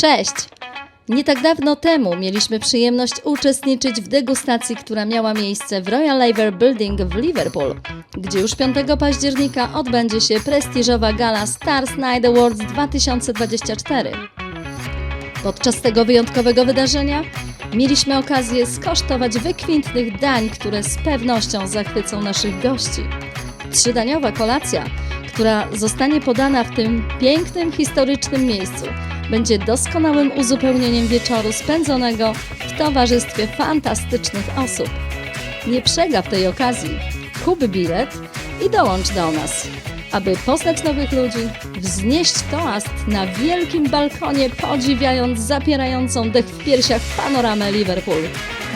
Cześć! Nie tak dawno temu mieliśmy przyjemność uczestniczyć w degustacji, która miała miejsce w Royal Liver Building w Liverpool, gdzie już 5 października odbędzie się prestiżowa gala Stars Night Awards 2024. Podczas tego wyjątkowego wydarzenia mieliśmy okazję skosztować wykwintnych dań, które z pewnością zachwycą naszych gości. Trzydaniowa kolacja, która zostanie podana w tym pięknym, historycznym miejscu, będzie doskonałym uzupełnieniem wieczoru spędzonego w towarzystwie fantastycznych osób. Nie przegap tej okazji, kup bilet i dołącz do nas, aby poznać nowych ludzi, wznieść toast na wielkim balkonie, podziwiając zapierającą dech w piersiach panoramę Liverpool.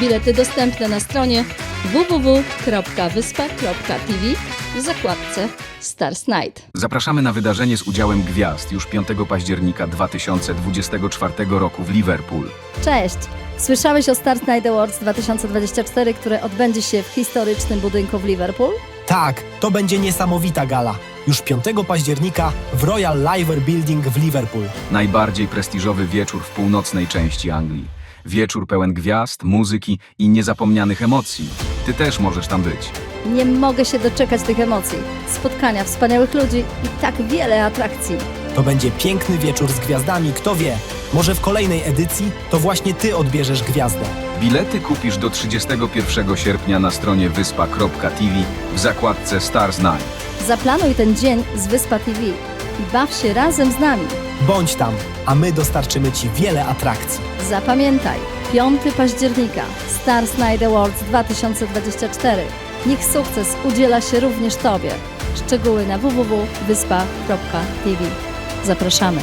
Bilety dostępne na stronie www.wyspa.tv w zakładce Stars Night. Zapraszamy na wydarzenie z udziałem gwiazd już 5 października 2024 roku w Liverpool. Cześć! Słyszałeś o Stars Night Awards 2024, które odbędzie się w historycznym budynku w Liverpool? Tak, to będzie niesamowita gala. Już 5 października w Royal Liver Building w Liverpool. Najbardziej prestiżowy wieczór w północnej części Anglii. Wieczór pełen gwiazd, muzyki i niezapomnianych emocji. Ty też możesz tam być. Nie mogę się doczekać tych emocji, spotkania wspaniałych ludzi i tak wiele atrakcji. To będzie piękny wieczór z gwiazdami, kto wie. Może w kolejnej edycji to właśnie ty odbierzesz gwiazdę. Bilety kupisz do 31 sierpnia na stronie wyspa.tv w zakładce Stars Night. Zaplanuj ten dzień z Wyspa TV i baw się razem z nami. Bądź tam, a my dostarczymy ci wiele atrakcji. Zapamiętaj, 5 października Stars Night Awards 2024. Niech sukces udziela się również Tobie. Szczegóły na www.wyspa.tv. Zapraszamy.